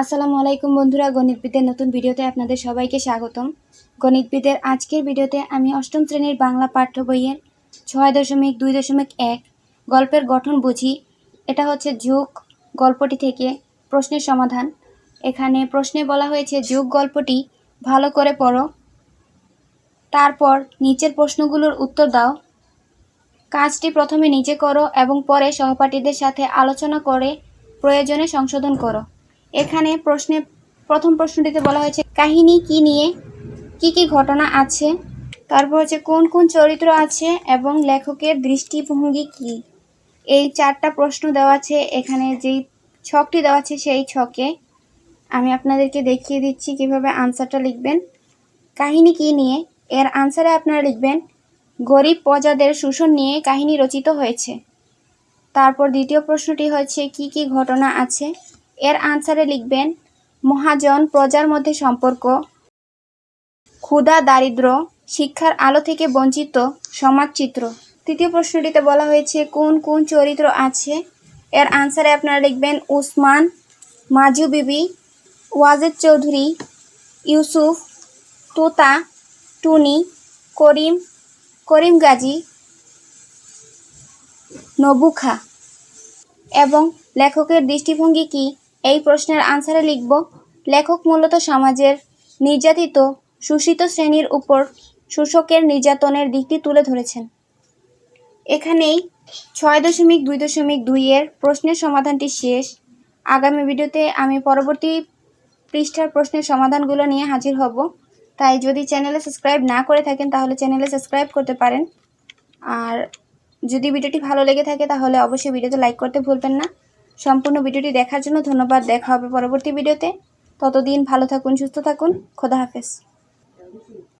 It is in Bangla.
আসসালামু আলাইকুম বন্ধুরা, গণিতবিদের নতুন ভিডিওতে আপনাদের সবাইকে স্বাগতম। গণিতবিদের আজকের ভিডিওতে আমি অষ্টম শ্রেণির বাংলা পাঠ্য বইয়ের ছয় দশমিক দুই দশমিক এক গল্পের গঠন বুঝি। এটা হচ্ছে যুগ, গল্পটি থেকে প্রশ্নের সমাধান। এখানে প্রশ্নে বলা হয়েছে, যুগ গল্পটি ভালো করে পড়ো। তারপর নিচের প্রশ্নগুলোর উত্তর দাও। কাজটি প্রথমে নিজে করো এবং পরে সহপাঠীদের সাথে আলোচনা করে প্রয়োজনে সংশোধন করো। এখানে প্রশ্নে, প্রথম প্রশ্নটিতে বলা হয়েছে, কাহিনী কি নিয়ে? কি কি ঘটনা আছে? তারপর হচ্ছে, কোন কোন চরিত্র আছে এবং লেখকের দৃষ্টিভঙ্গি কি? এই চারটা প্রশ্ন দেওয়া আছে, এখানে যেই ছকটি দেওয়া আছে সেই ছকে। আমি আপনাদেরকে দেখিয়ে দিচ্ছি কীভাবে আনসারটা লিখবেন। কাহিনী কি নিয়ে? এর আনসারে আপনারা লিখবেন, গরিব প্রজাদের শোষণ নিয়ে কাহিনী রচিত হয়েছে। তারপর দ্বিতীয় প্রশ্নটি হচ্ছে, কি কি ঘটনা আছে? এর আনসারে লিখবেন, মহাজন, প্রজার মধ্যে সম্পর্ক। ক্ষুধা, দারিদ্র, শিক্ষার আলো থেকে বঞ্চিত সমাজচিত্র তৃতীয় প্রশ্নটিতে বলা হয়েছে, কোন কোন চরিত্র আছে? এর আনসারে আপনারা লিখবেন, উসমান, মাজু বিবি, ওয়াজেদ চৌধুরী, ইউসুফ, তোতা, টুনি, করিম করিম গাজী, নবুখা। এবং লেখকের দৃষ্টিভঙ্গি কি? এই প্রশ্নের আনসারে লিখব, লেখক মূলত সমাজের নির্যাতিত, শোষিত শ্রেণির উপর শোষকের নির্যাতনের দিকটি তুলে ধরেছেন। এখানেই ছয় দশমিক দুই দশমিক দুইয়ের প্রশ্নের সমাধানটি শেষ। আগামী ভিডিওতে আমি পরবর্তী পৃষ্ঠার প্রশ্নের সমাধানগুলো নিয়ে হাজির হব। তাই যদি চ্যানেলে সাবস্ক্রাইব না করে থাকেন, তাহলে চ্যানেলে সাবস্ক্রাইব করতে পারেন। আর যদি ভিডিওটি ভালো লেগে থাকে, তাহলে অবশ্যই ভিডিওতে লাইক করতে ভুলবেন না। সম্পূর্ণ ভিডিওটি দেখার জন্য ধন্যবাদ। দেখা হবে পরবর্তী ভিডিওতে। ততদিন ভালো থাকুন, সুস্থ থাকুন। খোদা হাফেজ।